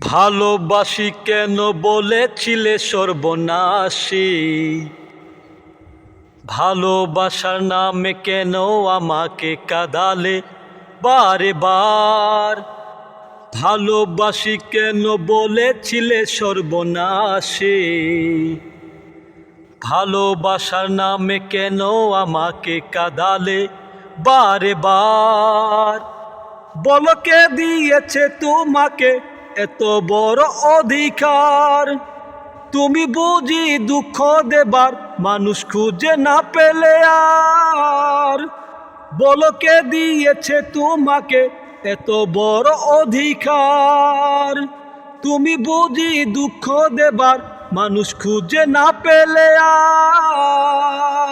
ভালোবাসি কেন বলেছিলে সর্বনাশী? ভালোবাসার নামে কেন আমাকে কাদালে বারে বার? ভালোবাসি কেন বলেছিলে সর্বনাশী? ভালোবাসার নামে কেন আমাকে কাদালে বারে বার? বলকে দিয়েছে তোমাকে এত বড় অধিকার। তুমি বুঝি দুঃখ দেবার মানুষ খুঁজে না পেলে আর। বলো কে দিয়েছে তোমাকে এত বড় অধিকার? তুমি বুঝি দুঃখ দেবার মানুষ খুঁজে না পেলে আর।